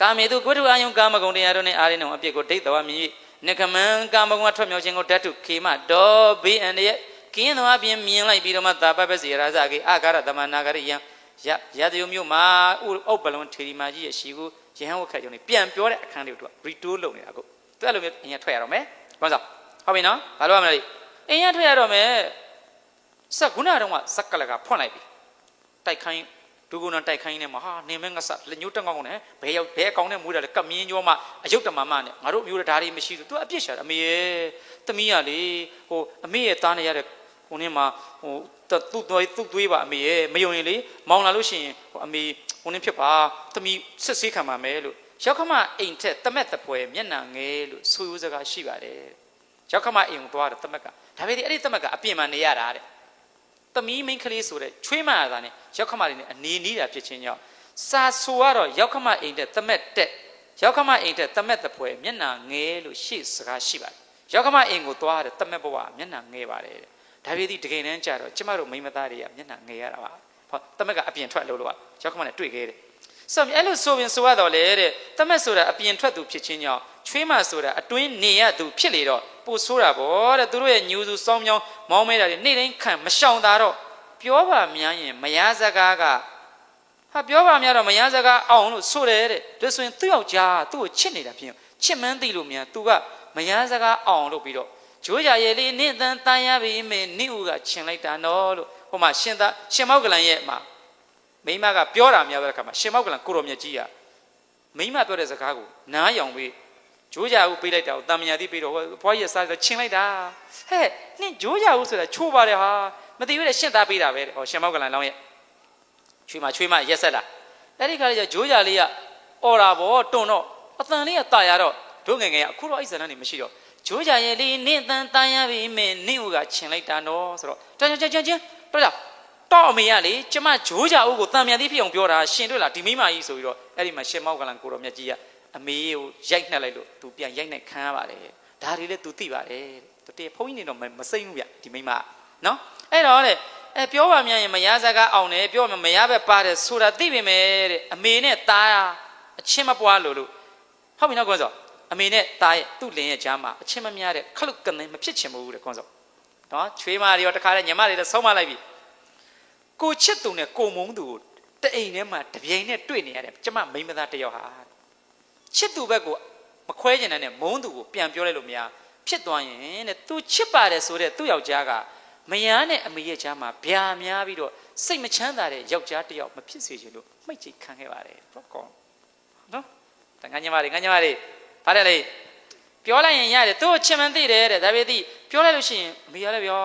ကာမေတုကုထုအာယုံကာမဂုဏ်တရားတို့နှင့်အာရိနုံအပြစ်ကိုဒိဋ္ဌဝမြည်၍နိကမံကာမဂုဏ်ကထွက်မြောက်ခြင်းကိုဓာတုခေမဒေါဘေးအန္တရာယ်ကင်းသောအပြင်မြင်လိုက်ပြီးတော့မှတာပပစီရာဇကေအာဂရတမနာဂရိယံရရတယုံမျိုးမှာဥပ္ပလုံထေရီမာကြီးရဲ့ရှီကိုယဟန်ဝက်ခတ်ယုံနေပြန်ပြောတဲ့အခန်းလေးကိုသူက retool လုပ်နေတာကိုသူအဲ့လိုမျိုးအရင်ထွက်ရတော့မယ်ဘာလို့ဟုတ်ပြီနော်ဘာလို့ရမလဲအရင်ထွက်ရတော့မယ်စက်ခုနကတော့စက်ကလကဖွင့်လိုက်ပြီတိုက်ခိုင်း ဒုက္ခနဲ့တိုက်ခိုင်းနေမှာဟာနေမဲငါစလက်ညှိုးတက်ကောင်းနဲ့ဘဲရောက်ဘဲကောင်းနဲ့မွေးတယ်လေကမြင်းကြောမှအယုတ်တမမနဲ့ငါတို့မျိုးဓာတ်တွေမရှိဘူးသူအပြစ်ရှာတယ်အမေရဲ့သမီးရလေဟိုအမေရဲ့သားနေရတဲ့ဟိုနေ့မှာဟိုသူ့သွေးသူ့သွေးပါအမေရဲ့မယုံရင်လေမောင်လာလို့ရှိရင်ဟိုအမေဟိုနေ့ဖြစ်ပါသမီးစစ်ဆေးခံပါမယ်လို့ရောက်ခမအိမ်ထက်တမက်တပွဲမျက်နှာငယ်လို့ဆိုရိုးစကားရှိပါတယ်ရောက်ခမအိမ်ကိုသွားတယ်တမက်ကဒါပေမဲ့အဲ့ဒီတမက်ကအပြင်မှာနေရတာတဲ့ သမီးမိန်းကလေးဆိုတဲ့ချွေးမရတာနဲ့ရောက်ခမလေးနဲ့အနေနီးတာဖြစ်ချင်းကြောင့်စာဆိုကတော့ရောက်ခမအိမ်တဲ့တမက်တက်ရောက်ခမအိမ်တဲ့တမက်တပွဲမျက်နှာငဲလို့ရှေ့စကားရှိပါတယ်ရောက်ခမအိမ်ကိုသွားတဲ့တမက်ဘဝမျက်နှာငဲပါတယ်တဲ့ဒါပေသည်တကယ်တမ်းကျတော့ကျမတို့မိန်းမသားတွေကမျက်နှာငဲရတာပါဟောတမက်ကအပြင်ထွက်လို့လို့ပါရောက်ခမနဲ့တွေ့ခဲ့တယ်ဆိုတော့အဲ့လိုဆိုရင်ဆိုရတော့လေတဲ့တမက်ဆိုတာအပြင်ထွက်သူဖြစ်ချင်းကြောင့်ချွေးမဆိုတာအတွင်းနေရသူဖြစ်လေတော့ပို့ဆိုးတာဗောတဲ့သူတို့ရဲ့ညူစုစောင်းမြောင်းမောင်းမဲတာတွေနေ့တိုင်းခံမရှောင်တာတော့ပြောပါများရင်မယားစကားကဟာပြောပါများတော့မယားစကားအောင်လို့ဆိုတယ်တဲ့ဒါဆိုရင်သူ့ယောက်ျားသူ့ကိုချစ်နေတာဖြစ်ရင်ချစ်မှန်းသိလို့မြန်သူကမယားစကားအောင်လို့ပြီးတော့ဂျိုးကြရဲ့လေးနင့်တန်တန်ရပြီမင်းနင့်ဦးကချင်လိုက်တာနော်လို့ဟိုမှာရှင်သာရှင်မောက်ကလန်ရဲ့မှာမိမကပြောတာများတဲ့အခါမှာရှင်မောက်ကလန်ကိုရောမြတ်ကြီးကမိမပြောတဲ့စကားကိုနားယောင်ပြီး ဂျိုးကြဦးပေးလိုက်တာကိုတာမညာတိပေးတော့ဘွားကြီးရဲ့စားတော့ချင်းလိုက်တာဟဲ့နင့်ဂျိုးကြဦးဆိုတာချိုးပါတယ်ဟာမသိဘူးတဲ့ရှင့်သားပေးတာပဲတဲ့ဟောရှင်မောက်ကလန်လောင်းရဲ့ချွေးမချွေးမရက်ဆက်လာအဲ့ဒီခါကျဂျိုးကြလေးကအော်တာဗောတွန်တော့အတန်လေးကတာရတော့တို့ငယ်ငယ်ကအခုတော့အဲ့ဇာတ်လမ်းနေမရှိတော့ဂျိုးကြရဲ့လေးနင့်တန်တန်ရပြီမင်းနင့်ဦးကချင်းလိုက်တာနော်ဆိုတော့တန်ချင်ချင်ချင်းတော်လားတော့အမေရလေကျမဂျိုးကြဦးကိုတန်မြန်သေးဖြစ်အောင်ပြောတာရှင်တွေ့လားဒီမိမကြီးဆိုပြီးတော့အဲ့ဒီမှာရှင်မောက်ကလန်ကိုတော်မြတ်ကြီးက အမေကိုရိုက်နှက်လိုက်လို့သူပြန်ရိုက်နှက်ခံရပါတယ်ဒါတွေလည်းသူသိပါတယ်သူတည်းဘုန်းကြီးနေတော့မစိမ့်ဘူးဗျဒီမိမနော်အဲ့တော့တဲ့အဲပြောပါမြန်ရင်မရစကားအောင်တယ်ပြောမှမရဘက်ပါတယ်ဆိုတာသိပေမဲ့တဲ့အမေနဲ့သားအချင်းမပွားလို့လို့ဟုတ်ပြီနော်ကွန်းစောအမေနဲ့သားရဲ့သူ့လင်ရဲ့ကြားမှာအချင်းမများတဲ့ခလုတ်ကနေမဖြစ်ချင်ဘူးတဲ့ကွန်းစောနော်ချွေးမတွေရောတခါလဲညီမတွေလည်းဆုံးမလိုက်ပြီကိုချစ်သူနဲ့ကိုမုန်းသူကိုတအိမ်ထဲမှာတပြိုင်နဲ့တွေ့နေရတယ်ကျမမိန်းမသားတစ်ယောက်ဟာ ချစ်သူဘက်ကိုမခွဲကျင်တဲ့နဲ့မုန်းသူကိုပြန်ပြောလိုက်လို့မရဖြစ်သွားရင်တဲ့သူချစ်ပါတယ်ဆိုတဲ့သူ့ယောက်ျားကမယားနဲ့အမေရဲ့ကြားမှာဗျာများပြီးတော့စိတ်မချမ်းသာတဲ့ယောက်ျားတစ်ယောက်မဖြစ်စေချင်လို့မှိတ်ချိတ်ခံခဲ့ပါတယ်တော့ကောင်းနော်တန်ခါညီမတွေငါညီမတွေဖားတယ်လေပြောလိုက်ရင်ရတယ်သူ့ကိုချင်မှန်းသိတယ်တဲ့ဒါပေမဲ့ပြောလိုက်လို့ရှိရင်အမေကလည်းပြော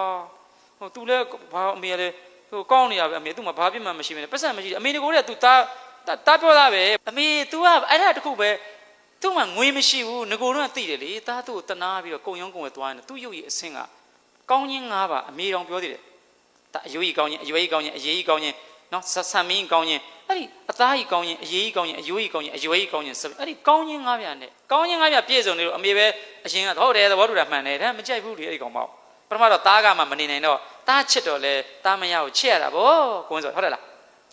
ဟို तू လည်းဘာအမေကလည်းဟိုကောင်းနေရပဲအမေ तू မှဘာပြစ်မှမရှိဘူးပတ်စံမရှိအမေကိုလည်း तू တာတာပြောတာပဲအမေ तू ကအဲ့ဒါတခုပဲ သူ့မှာငွေမရှိဘူးငကိုတော့သိတယ်လေတာသူ့ကိုတနာပြီးတော့ကုံရုံးကုံဝဲသွားနေသူ့ရုပ်ရည်အဆင်းကကောင်းချင်း၅ပါအမေတော်ပြောသေးတယ်ဒါအယိုးကြီးကောင်းချင်းအယွယ်ကြီးကောင်းချင်းအရေးကြီးကောင်းချင်းနော်ဆဆမင်းကောင်းချင်းအဲ့ဒီအသားကြီးကောင်းချင်းအရေးကြီးကောင်းချင်းအယိုးကြီးကောင်းချင်းအယွယ်ကြီးကောင်းချင်းအဲ့ဒီကောင်းချင်း၅ပြားနဲ့ကောင်းချင်း၅ပြားပြည့်စုံနေလို့အမေပဲအရင်ကဟုတ်တယ်သဘောတူတာမှန်တယ်ဒါမကြိုက်ဘူးလေအဲ့ဒီကောင်ပေါ့ပထမတော့သားကမှမနေနိုင်တော့သားချစ်တော့လေသားမရကိုချစ်ရတာဗောကွန်းစောဟုတ်တယ်လား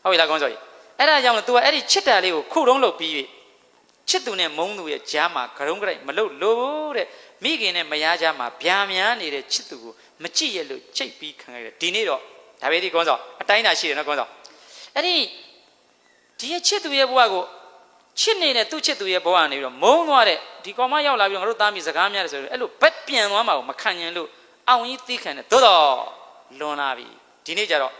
ဟုတ်ပြီလားကွန်းစောကြီးအဲ့ဒါကြောင့်လို့ तू ကအဲ့ဒီချစ်တာလေးကိုခုတုံးလုပ်ပြီး ချစ်သူနဲ့မုန်းသူရဲ့ကြားမှာဂရုံးကြိုက်မလုတ်လို့တဲ့မိခင်နဲ့မယားကြားမှာဗျာများနေတဲ့ချစ်သူကိုမကြည့်ရလို့ချိတ်ပြီးခံရတယ်ဒီနေ့တော့ဒါပဲဒီကွန်းစောအတိုင်းတာရှိတယ်နော်ကွန်းစောအဲ့ဒီဒီရဲ့ချစ်သူရဲ့ဘဝကိုချစ်နေတဲ့သူ့ချစ်သူရဲ့ဘဝကနေပြီးတော့မုန်းသွားတဲ့ဒီကောင်မရောက်လာပြီးတော့ငါတို့သားမိစကားများတယ်ဆိုတော့အဲ့လိုဘက်ပြန်သွားမှာကိုမခံရင်လို့အောင်ကြီးသိခံတယ်သို့တော့လွန်လာပြီဒီနေ့ကျတော့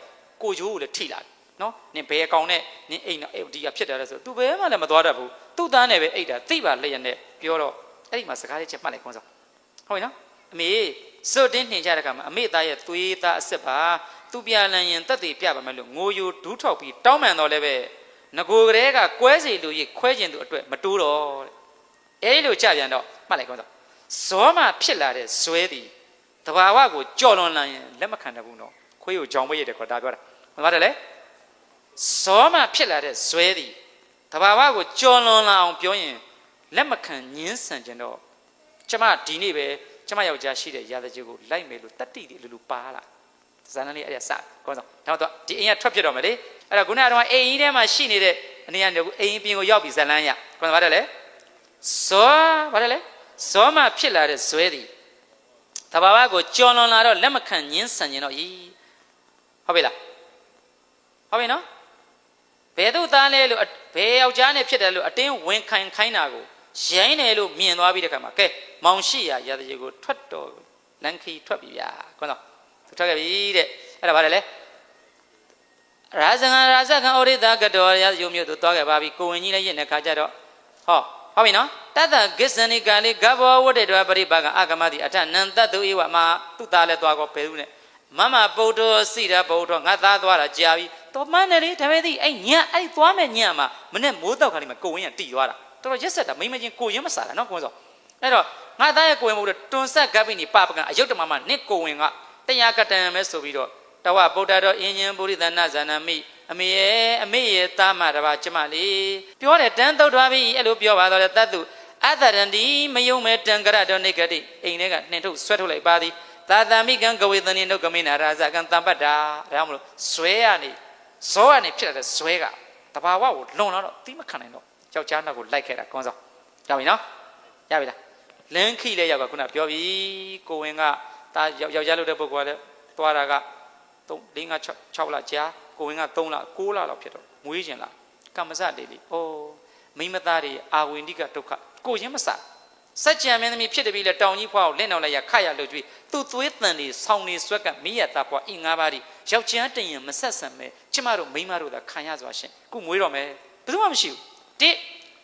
ကိုချိုးကိုလည်းထိလာပြီ နော်နင်ဘယ်ကောင်နဲ့နင်အိမ်တော့အဲ့ဒီကဖြစ်တယ်လဲဆိုသူဘယ်မှလည်းမသွားတတ်ဘူးသူ့သားနဲ့ပဲအိတ်တာသိပါလျက်နဲ့ပြောတော့အဲ့ဒီမှာစကားလေးချက်မှတ်လိုက်ခွန်းစောဟုတ်ပြီနော်အမေစွတ်တင်းနှင်ကြတဲ့ခါမှာအမေသားရဲ့သွေးသားအစ်စ်ပါသူပြလန်ရင်တက်တည်ပြပါမယ်လို့ငိုယိုဒူးထောက်ပြီးတောင်းပန်တော့လည်းပဲငကိုကလေးကကွဲစီလူကြီးခွဲကျင်သူအတွက်မတိုးတော့တဲ့အဲ့လိုကြပြန်တော့မှတ်လိုက်ခွန်းစောဇောမှဖြစ်လာတဲ့ဇွဲသည်တဘာဝကိုကြော်လွန်လာရင်လက်မခံတတ်ဘူးနော်ခွေးကိုကြောင်မရတဲ့ခေါ်ဒါပြောတာဟုတ်ပါတယ်လေ ဇောမှဖြစ်လာတဲ့ဇွဲသည်တဘာဝကိုကြော်လွန်လာအောင်ပြောရင်လက်မခံညင်းဆန်ကြတော့ကျမဒီနေ့ပဲကျမယောက်ျားရှိတဲ့ရာဇကြီးကိုလိုက်မယ်လို့တတ်တိတွေလူလူပါလာဇာနလေးအဲ့ဒါစကောင်းဆောင်နောက်တော့ဒီအိမ်ကထွက်ဖြစ်တော့မယ်လေအဲ့တော့ခုနကတော့အိမ်ကြီးထဲမှာရှိနေတဲ့အနေနဲ့အိမ်ပြင်ကိုရောက်ပြီးဇလန်းရကွန်ဘာတယ်လဲဇောဘာတယ်လဲဇောမှဖြစ်လာတဲ့ဇွဲသည်တဘာဝကိုကြော်လွန်လာတော့လက်မခံညင်းဆန်ကျင်တော့ဤဟုတ်ပြီလားဟုတ်ပြီနော် ဘယ်သူသားလဲလို့ဘယ်ယောက်ျားနဲ့ဖြစ်တယ်လို့အတင်းဝင်ခိုင်ခိုင်းတာကိုရိုင်းတယ်လို့မြင်သွားပြီးတဲ့ခါမှာကဲမောင်ရှိရာရတရေကိုထွက်တော်လန်ခီထွက်ပြီဗျာကွန်းတော့သူထွက်ခဲ့ပြီတဲ့အဲ့ဒါဘာလဲလဲရာဇဂံရာဇဂံဩရိတကတော်ရယုံမြို့သူသွားခဲ့ပါပြီကိုဝင်ကြီးလည်းရင့်တဲ့ခါကျတော့ဟောဟုတ်ပြီနော်တတ္တဂစ္ဆနိကာလိဂဘောဝတ္တေတောပရိပါကအကမတိအထနံတတ္တုဧဝမသူသားလည်းသွားကောဘယ်သူနဲ့မမပုဒ္ဓောစိရဗုဒ္ဓောငါသားသွားတာကြာပြီ တော်မှန်းတယ်လေဒါပေမဲ့ဒီအဲ့ညအဲ့သွားမဲ့ညမှာမနဲ့မိုးတော့ခါလေးမှာကိုဝင်ရတီသွားတာတော်တော်ရက်ဆက်တာမိမချင်းကိုရင်မစားတာနော်ကိုဝင်စောအဲ့တော့ငါသားရဲ့ကိုဝင်မို့လို့တွန်ဆက်ဂပ်ပြီးနေပပကအယုတ်တမမနစ်ကိုဝင်ကတရားကတန်မဲဆိုပြီးတော့တဝဗုဒ္ဓတော်အင်းရှင်ပုရိသနာဇာနာမိအမေရဲ့အမေရဲ့သားမတပါကျမလေးပြောတယ်တန်းတုတ်သွားပြီအဲ့လိုပြောပါတော့လေတတ်သူအတ္တရန္တိမယုံမဲ့တံကရတော်နေကတိအိမ်ထဲကနှင်ထုတ်ဆွဲထုတ်လိုက်ပါသည်သာသမိကံကဝေသနိနုကမိနာရာဇကံတံပတ္တာဒါကြောင့်မလို့ဇွဲရနေ ဇောကနေဖြစ်လာတဲ့ဇွဲကတဘာဝကိုလွန်လာတော့တိမခံနိုင်တော့ယောက်ျားနောက်ကိုလိုက်ခဲ့တာကွန်းစောရပြီနော်ရပြီလားလင်းခိလည်းရောက်ကခုနပြောပြီကိုဝင်ကဒါယောက်ျားလုပ်တဲ့ပုဂ္ဂိုလ်ကလည်းသွားတာက3 4 5 6 6လကြာကိုဝင်က3လ6လလောက်ဖြစ်တော့မွေးကျင်လာကမ္မစလေးလေးအိုးမိမသားတွေအာဝိန္တိကဒုက္ခကိုရင်မစား စัจ jam မင်းသမီးဖြစ်တယ်ပြီလေတောင်ကြီးဖွားကိုလင့်တော်လိုက်ရခရလှုပ်ကြွေးသူ့သွေးတန်တွေဆောင်းနေဆွက်ကမိရတာဖွားအင်ငါးပါးဒီယောက်ျားတရင်မဆက်ဆံမဲကျမတို့မိန်းမတို့သာခံရစွာရှင်ခုမွေးတော့မယ်ဘယ်သူမှမရှိဘူးတိ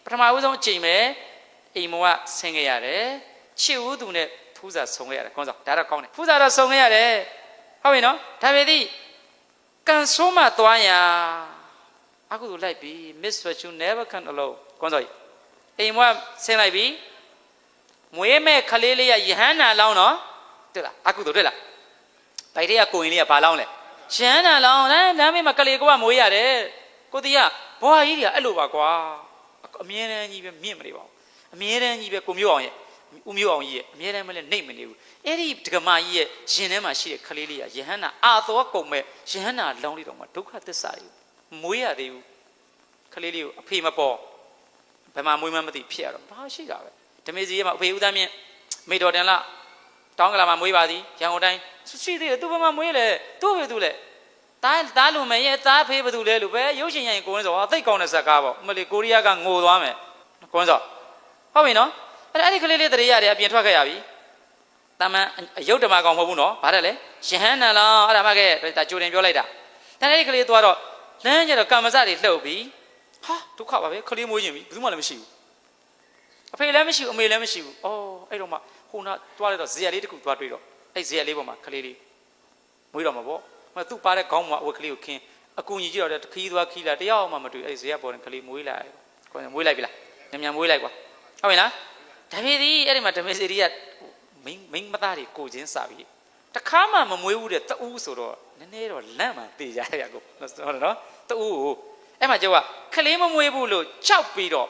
ပထမဦးဆုံးအချိန်ပဲအိမ်မောကဆင်းခဲ့ရတယ်ချစ်ဦးသူနဲ့ဖူးစာဆုံခဲ့ရတယ်ခေါင်းဆောင်ဒါတော့ကောင်းတယ်ဖူးစာတော့ဆုံခဲ့ရတယ်ဟုတ်ပြီနော်ဒါပေသည်ကန်ဆိုးမှသွားရအခုလိုလိုက်ပြီ miss fortune never come alone ခေါင်းဆောင်ကြီးအိမ်မောကဆင်းလိုက်ပြီ မွေးမဲ့ခလေးလေးကယဟန္နာလောင်းနော်တွေ့လားအခုတို့တွေ့လားဗိုက်တဲ့ကကိုရင်လေးကဘာလောင်းလဲယဟန္နာလောင်းလမ်းလမ်းမေးမှာကလေးကမွေးရတယ်ကိုတီးကဘွားကြီးတွေကအဲ့လိုပါကွာအမြဲတမ်းကြီးပဲမြင့်မနေပါဘူးအမြဲတမ်းကြီးပဲကိုမျိုးအောင်ရဲ့ဦးမျိုးအောင်ကြီးရဲ့အမြဲတမ်းမလဲနှိမ့်မနေဘူးအဲ့ဒီဒကမာကြီးရဲ့ရင်ထဲမှာရှိတဲ့ခလေးလေးကယဟန္နာအာသောကုန်မဲ့ယဟန္နာလောင်းလေးတော့မှဒုက္ခသစ္စာတွေမွေးရသေးဘူးခလေးလေးကိုအဖေမပေါ်ဘယ်မှာမွေးမှမသိဖြစ်ရတော့ဘာရှိတာပဲ ဓမေစီရဲ့မှာအဖေဦးသားမြင့်မိတော်တန်လာတောင်းကလာမှာမွေးပါသည်ရန်ကုန်တိုင်းရှိသေးတယ်သူဘယ်မှာမွေးလဲသူ့ဖေသူလဲတားတားလူမရဲ့သားဖေးဘယ်သူလဲလို့ပဲရုပ်ရှင်ရရင်ကိုင်းစောသိတ်ကောင်းတဲ့ဇက်ကားပေါ့မလီကိုရီးယားကငိုသွားမယ်ကိုင်းစောဟုတ်ပြီနော်အဲ့အဲ့ဒီကလေးလေးတရေရတယ်အပြင်ထွက်ခဲ့ရပြီတာမန်အယုတ်ဓမ္မကောင်မဟုတ်ဘူးနော်ဗါတယ်လေယဟန်နလောအဲ့ဒါမှကဲဒါကြိုတင်ပြောလိုက်တာတန်အဲ့ဒီကလေးသွားတော့လမ်းကျတော့ကမ္မစတွေလှုပ်ပြီးဟာဒုက္ခပါပဲခလေးမွေးခြင်းပြီဘယ်သူမှလည်းမရှိဘူး အဖေလည်းမရှိဘူးအမေလည်းမရှိဘူးအော်အဲ့တော့မှဟိုနာသွားလိုက်တော့ဇေယျလေးတစ်ခုသွားတွေ့တော့အဲ့ဇေယျလေးပေါ်မှာခလေးလေးမွေးတော့မှာပေါ့ဟိုသူ့ပါတဲ့ခေါင်းမှာအဝတ်ကလေးကိုခင်းအကူကြီးကြည့်တော့ခီးသွားခီးလာတယောက်မှမတွေ့အဲ့ဇေယျပေါ်တဲ့ခလေးမွေးလာတယ်ခေါင်းမွေးလိုက်ပြီလားညံညံမွေးလိုက်ကွာဟုတ်ပြီလားဒါပေသည်အဲ့ဒီမှာဓမေစီရီကမိန်းမိန်းမသားတွေကိုချင်းစာပြီးတခါမှမမွေးဘူးတဲ့တူးဆိုတော့နည်းနည်းတော့လန့်မှတေးကြရကိုဟုတ်တယ်နော်တူးကိုအဲ့မှာကျုပ်ကခလေးမမွေးဘူးလို့ကြောက်ပြီးတော့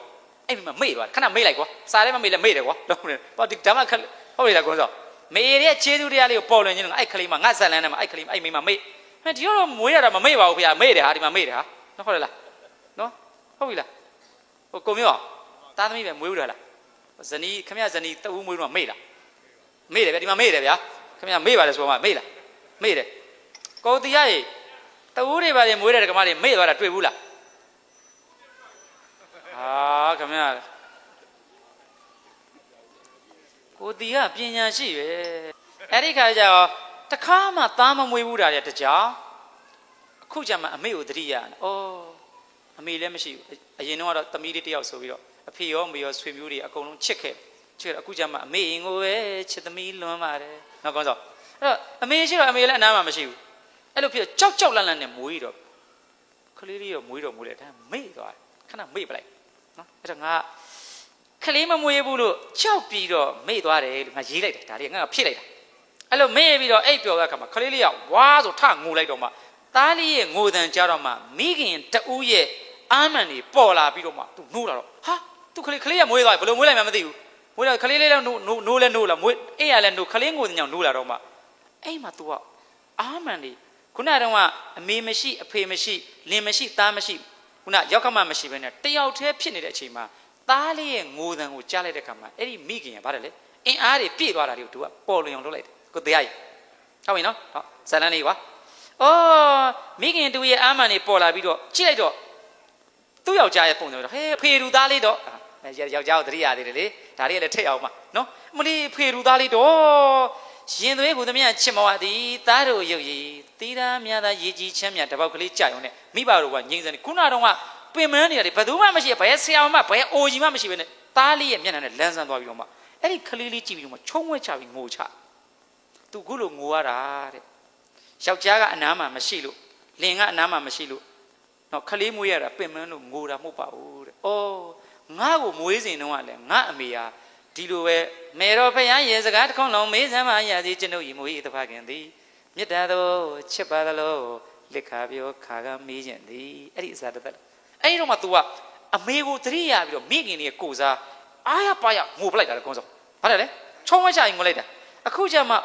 အဲ့ဒီမှာမေ့သွားခဏမေ့လိုက်ကွာစားလည်းမမေ့လည်းမေ့တယ်ကွာတော့ဟောဒီဓမ္မခဟုတ်ပြီလားကွန်းစောမေရဲ့ခြေသူတရားလေးကိုပေါ်လွင်ခြင်းလို့အဲ့ခလေးမှာငါဇက်လန်းထဲမှာအဲ့ခလေးအဲ့မိမမေ့ဟဲ့ဒီတော့မွေးရတာမမေ့ပါဘူးဖေမေ့တယ်ဟာဒီမှာမေ့တယ်ဟာနော်ဟုတ်တယ်လားနော်ဟုတ်ပြီလားဟိုကိုမျိုးတာသမီးပဲမွေးဘူးလားဇနီးခမရဇနီးတဦးမွေးတော့မေ့လားမေ့တယ်ဗျဒီမှာမေ့တယ်ဗျာခမရမေ့ပါတယ်ဆိုတော့မေ့လားမေ့တယ်ကိုတီရရေတဦးတွေပါလေမွေးတဲ့ကမတွေမေ့သွားတာတွေ့ဘူးလား ဟာခမရကိုတီကပညာရှိပဲအဲ့ဒီခါကျတော့တခါမှသားမမွေးဘူးတာတဲ့တကြောင်အခုကျမှအမေကိုသတိရတယ်။အော်အမေလည်းမရှိဘူး။အရင်တော့သမီးလေးတယောက်ဆိုပြီးတော့အဖေရောမေရောဆွေမျိုးတွေအကုန်လုံးချစ်ခဲ့ချစ်တော့အခုကျမှအမေရင်ကိုပဲချစ်သမီးလွမ်းပါတယ်နောက်ကောင်းစောအဲ့တော့အမေရှိတော့အမေလည်းအနားမှာမရှိဘူးအဲ့လိုဖြစ်ကြောက်ကြောက်လန့်လန့်နဲ့မွေးတော့ခလေးလေးတော့မွေးတော့မွေးတယ်ဒါမေ့သွားခဏမေ့ပလိုက် နော်အဲ့တော့ငါခလေးမမွေးဘူးလို့ကြောက်ပြီးတော့မေ့သွားတယ်လို့ငါရေးလိုက်တယ်ဒါလေးငါဖြစ်လိုက်တာအဲ့လိုမေ့ပြီးတော့အိပ်ပျော်တဲ့အခါမှာခလေးလေးကဝါးဆိုထငိုလိုက်တော့မှသားလေးရဲ့ငိုတန်ကြတော့မှမိခင်တူးရဲ့အာမန်တွေပေါ်လာပြီးတော့မှသူနှိုးလာတော့ဟာသူခလေးခလေးကမွေးသွားပြီဘယ်လိုမွေးလိုက်မှမသိဘူးမွေးတော့ခလေးလေးလည်းနိုးနိုးလဲနိုးလာမွေးအေးရလဲနိုးခလေးငိုတဲ့ညောင်နိုးလာတော့မှအဲ့မှာ तू ကအာမန်တွေခုနတုန်းကအမေမရှိအဖေမရှိလင်မရှိသားမရှိ ခုနရောက်ခမမရှိဘဲနဲ့တယောက်တည်းဖြစ်နေတဲ့အချိန်မှာသားလေးရဲ့ငိုတံကိုကြားလိုက်တဲ့ခါမှာအဲ့ဒီမိခင်ကဘာလဲလဲအင်အားတွေပြည့်သွားတာတွေကိုသူကပေါ်လွင်အောင်လုပ်လိုက်တယ်ကိုတရားကြီးဟုတ်ပြီနော်ဟုတ်ဇာလန်လေးကွာအော်မိခင်တူရဲ့အာမန်တွေပေါ်လာပြီးတော့ကြည့်လိုက်တော့သူ့ယောက်ျားရဲ့ပုံစံတော့ဟဲဖေလူသားလေးတော့အဲယောက်ျားကိုတတိယသေးတယ်လေဒါလေးကလည်းထည့်အောင်ပါနော်မလီဖေလူသားလေးတော့ ရင်သွေးကိုသမီးချစ်မဝသည်သားတို့ရုပ်ရည်တီးသားများသားရေကြီးချမ်းမြတပေါက်ကလေးကြာုံနဲ့မိဘတို့ကငိမ့်စံနေခုနတော့ကပင်မန်းနေရတယ်ဘယ်သူမှမရှိဘယ်ဆရာမှဘယ်အိုကြီးမှမရှိဘဲနဲ့သားလေးရဲ့မျက်နှာနဲ့လန်းဆန်းသွားပြီးတော့မှအဲ့ဒီကလေးလေးကြည့်ပြီးတော့မှချုံဝဲချပြီးငိုချသူခုလိုငိုရတာတဲ့ယောက်ျားကအနားမှာမရှိလို့လင်ကအနားမှာမရှိလို့နော်ခလေးမွေးရတာပင်မန်းလို့ငိုတာမဟုတ်ပါဘူးတဲ့။အော်ငါ့ကိုမွေးစဉ်တုန်းကလည်းငါအမေဟာ ဒီလိုပဲမေတော်ဖယားရေစကားတစ်ခေါက်လုံးမေးစမ်းမရစီကျွန်ုပ်ဤမွေးတဖခင်သည်မေတ္တာတော်ချစ်ပါသလိုလက်ခါပြောခါကမေးခြင်းသည်အဲ့ဒီအစားတသက်အဲ့ဒီတော့မှ तू ကအမေကိုသတိရပြီးတော့မိခင်ကြီးကိုစားအားရပါရငိုပလိုက်တာလေကောင်းစောဘာလဲလဲချုံဝဲချရင်ငိုလိုက်တာအခုကျမှဩ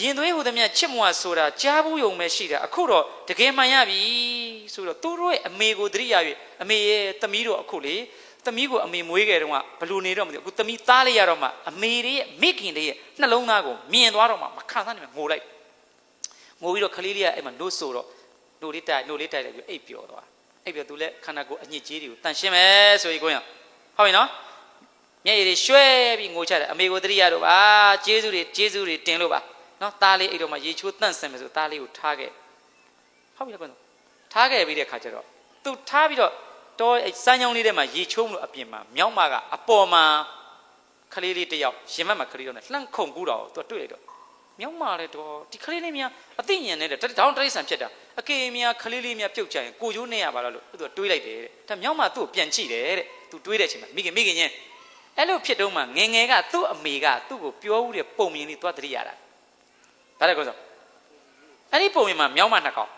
ရင်သွေးဟူသည်မြတ်ချစ်မွာဆိုတာကြားဘူးယုံပဲရှိတာအခုတော့တကယ်မှန်ရပြီဆိုတော့သူတို့ရဲ့အမေကိုသတိရပြီအမေရဲ့သမီးတို့အခုလေ သမီးကိုအမေမွေးခဲ့တော့ကဘလူနေတော့မသိဘူးအခုသမီးသားလေးရတော့မှအမေတွေရဲ့မိခင်တွေရဲ့နှလုံးသားကိုမြင်သွားတော့မှမခံစားနိုင်မှငိုလိုက်ငိုပြီးတော့ခလေးလေးကအဲ့မှာနို့ဆိုတော့နို့လေးတိုက်နို့လေးတိုက်လိုက်ပြီးအိပ်ပျော်သွားအိပ်ပျော်သူလည်းခန္ဓာကိုယ်အညစ်အကြေးတွေကိုတန်ရှင်းမယ်ဆိုပြီးကိုရဟုတ်ပြီနော်မျက်ရည်တွေရွှဲပြီးငိုချတယ်အမေကိုသတိရတော့ပါကျေးဇူးတွေကျေးဇူးတွေတင်လို့ပါနော်သားလေးအိပ်တော့မှရေချိုးတန့်စင်မယ်ဆိုသားလေးကိုထားခဲ့ဟုတ်ပြီလားကွန်းထားခဲ့ပြီးတဲ့ခါကျတော့သူထားပြီးတော့ တော့အဲစမ်းချောင်းလေးထဲမှာရေချိုးမလို့အပြင်မှာမြောက်မကအပေါ်မှာခလေးလေးတစ်ယောက်ရင်မက်မှာခလေးတော့နဲ့လှန့်ခုန်ကူးတော့သူတွေ့လိုက်တော့မြောက်မလည်းတော့ဒီခလေးလေးများအသိဉာဏ်နဲ့တောင်းတရိษံဖြစ်တာအကေများခလေးလေးများပြုတ်ကြရင်ကိုကျိုးနေရပါလားလို့သူကတွေးလိုက်တယ်တဲ့ဒါမြောက်မသူ့ကိုပြန်ကြည့်တယ်တဲ့သူတွေးတဲ့အချိန်မှာမိခင်မိခင်ချင်းအဲ့လိုဖြစ်တော့မှငငယ်ကသူ့အမေကသူ့ကိုပြောဦးတဲ့ပုံမြင်လေးသွားတရိရတာဒါလည်းကောဆိုအဲ့ဒီပုံမြင်မှာမြောက်မနှစ်ကောင်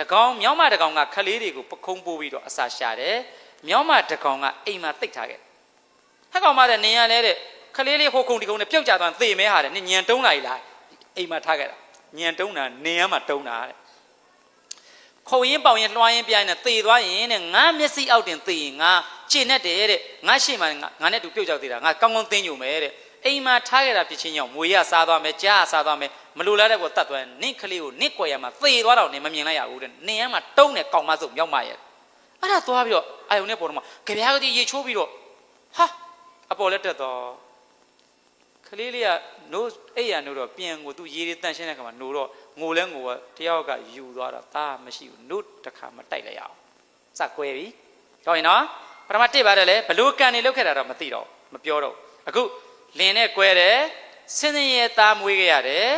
တကောင်မြောက်မတကောင်ကခလေးတွေကိုပခုံးပိုးပြီးတော့အစာရှာတယ်မြောက်မတကောင်ကအိမ်မှာတိတ်ထားခဲ့ဟက်ကောင်မတဲ့နင်ရလဲတဲ့ခလေးလေးဟိုခုံဒီကုန်းနဲ့ပြုတ်ကြသွားသေမဲဟာတဲ့နင်ညံတုံးလာ ਈ လားအိမ်မှာထားခဲ့တာညံတုံးတာနင်ရမှာတုံးတာတဲ့ခုံရင်ပေါင်ရင်လွှားရင်ပြိုင်နဲ့သေသွားရင်တဲ့ငါမျက်စိအောက်တင်သေရင်ငါကျင့်နဲ့တယ်တဲ့ငါရှိမှငါငါနဲ့တူပြုတ်ကြောက်သေးတာငါကောင်းကောင်းသိညုံမယ်တဲ့ အိမ်မှာထားခဲ့တာဖြစ်ချင်းကြောင့်မွေရစားသွားမယ်ကြားရစားသွားမယ်မလိုလားတဲ့ကိုတတ်သွားရင်နင့်ကလေးကိုနင့်ကွယ်ရမှာသေသွားတော့နင်မမြင်လိုက်ရဘူးတဲ့နင်ရမှာတုံးတယ်ကောင်းမစုပ်မြောက်မရဲ့အဲ့ဒါသွားပြီးတော့အာယုန်နဲ့ပေါ်တော့မှကြပြားကတိရေချိုးပြီးတော့ဟာအပေါ်လက်တက်တော့ကလေးလေးကနိုးအဲ့ရနိုးတော့ပြန်ကိုသူရေတွေတန့်ရှင်းတဲ့ခါမှာနိုးတော့ငိုလဲငိုကတယောက်ကယူသွားတော့သားမရှိဘူးနိုးတစ်ခါမတိုက်လိုက်ရအောင်စကွဲပြီတော့ရင်နော်ပထမတစ်ပါတယ်လေဘလို့ကန်နေလောက်ခဲ့တာတော့မသိတော့မပြောတော့အခု လင်းနဲ့ကွဲတယ်စင်းစင်းရဲ့သားမွေးခဲ့ရတယ်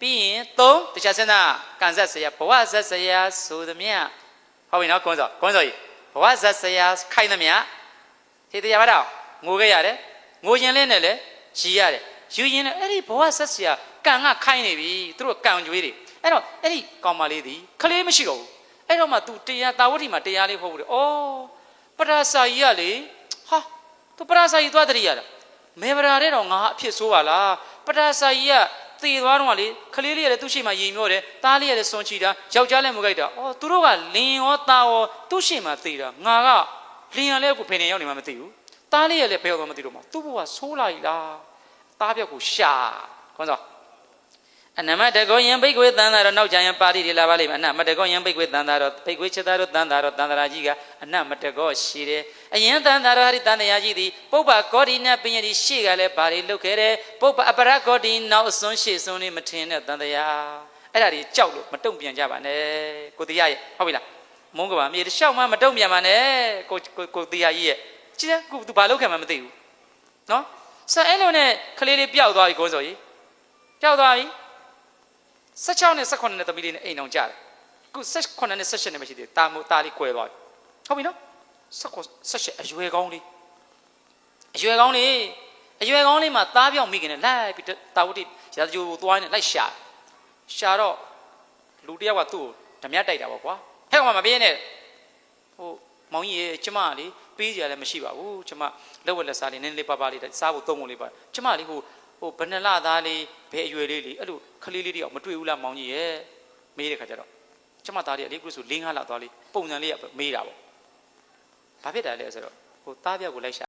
ပြီးရင်သုံးတခြားစဉ်းစားကန်ဆက်ဆရာဘဝဆက်ဆရာဆိုသမျှဟုတ်ပြီနော်ကွန်းစောကွန်းစောကြီးဘဝဆက်ဆရာခိုင်းသမျှဒီတရားပါတော့ငိုခဲ့ရတယ်ငိုရင်လဲနဲ့လေရီရတယ်ယူရင်လည်းအဲ့ဒီဘဝဆက်ဆရာကန်ကခိုင်းနေပြီသူတို့ကန်ကြွေးတွေအဲ့တော့အဲ့ဒီကောင်မလေးဒီခလေးမရှိတော့ဘူးအဲ့တော့မှ तू တရားတာဝတိမှာတရားလေးဟောဖို့တယ်ဩပရာစာကြီးကလေဟာ तू ပရာစာကြီးသွားတရိရတာ မေဗရာတဲ့တော့ငါအဖြစ်ဆိုးပါလားပရာစာကြီးကသေသွားတော့လေခလေးလေးကလည်းသူ့ရှိမှရင်မျောတယ်တားလေးကလည်းစွန်ချီတာယောက်ျားလည်းမကြိုက်တာဩသူတို့ကလင်ရောတာရောသူ့ရှိမှသေတာငါကလင်ရလဲကိုဖင်နေရောက်နေမှမသိဘူးတားလေးကလည်းဘယ်တော့မှမသိတော့မှသူ့ဘဝဆိုးလာ ਈ လားသားပြောက်ကိုရှာခွန်းစော အနမတကောယံဘိက္ခွေတန်တာတော့နောက်ကြရင်ပါဠိတွေလာပါလိမ့်မယ်အနမတကောယံဘိက္ခွေတန်တာတော့ဘိက္ခွေချက်သားတော့တန်တာတော့တန်တရာကြီးကအနမတကောရှိတယ်အယံတန်တာတော့ဟာဒီတန်တရာကြီးသည်ပုပ္ပကောဒီနပင်ရည်ရှေ့ကလည်းဘာတွေလုတ်ခဲ့တယ်ပုပ္ပအပရကောဒီနောက်အစွန်းရှေ့စွန်းလေးမထင်တဲ့တန်တရာအဲ့ဒါတွေကြောက်လို့မတုံ့ပြန်ကြပါနဲ့ကိုတရားရဲ့ဟုတ်ပြီလားမုန်းကပါမြေတလျှောက်မှမတုံ့ပြန်ပါနဲ့ကိုကိုကိုတရားကြီးရဲ့ကြည့်ကိုသူဘာလုတ်ခံမှမသိဘူးနော်ဆက်အဲ့လိုနဲ့ကလေးလေးပျောက်သွားပြီကိုဆိုကြီးပျောက်သွားပြီ 16နဲ့18နဲ့သမီးလေးနဲ့အိမ်အောင်ကြတယ်အခု18နဲ့18နဲ့မရှိသေးတာမို့တာလေးကွဲသွားပြီဟုတ်ပြီနော်19 18အရွယ်ကောင်းလေးအရွယ်ကောင်းလေးအရွယ်ကောင်းလေးမှာသားပြောင်းမိခင်နဲ့လိုက်ပြီးတာဝတိရာဇဂျိုကိုသွားနေလိုက်ရှာရှာတော့လူတယောက်ကသူ့ကိုဓမြတိုက်တာပေါ့ကွာဟဲ့ကောင်မပြေးနဲ့ဟိုမောင်ကြီးရေကျမလေးပေးကြလည်းမရှိပါဘူးကျမလက်ဝက်လက်စားလေးနည်းနည်းလေးပါပါလေးစားဖို့သုံးဖို့လေးပါကျမလေးဟို ဟိုဘဏ္ဍလသားလေးဘယ်အရွယ်လေးလေးအဲ့လိုခလေးလေးတယောက်မတွေ့ဘူးလားမောင်ကြီးရဲ့မေးတဲ့ခါကျတော့ကျမသားလေးကလေခုဆို၄၅လောက်သွားလေးပုံစံလေးကမေးတာပေါ့ဘာဖြစ်တာလဲဆိုတော့ဟိုသားပြောက်ကိုလိုက်ရှာ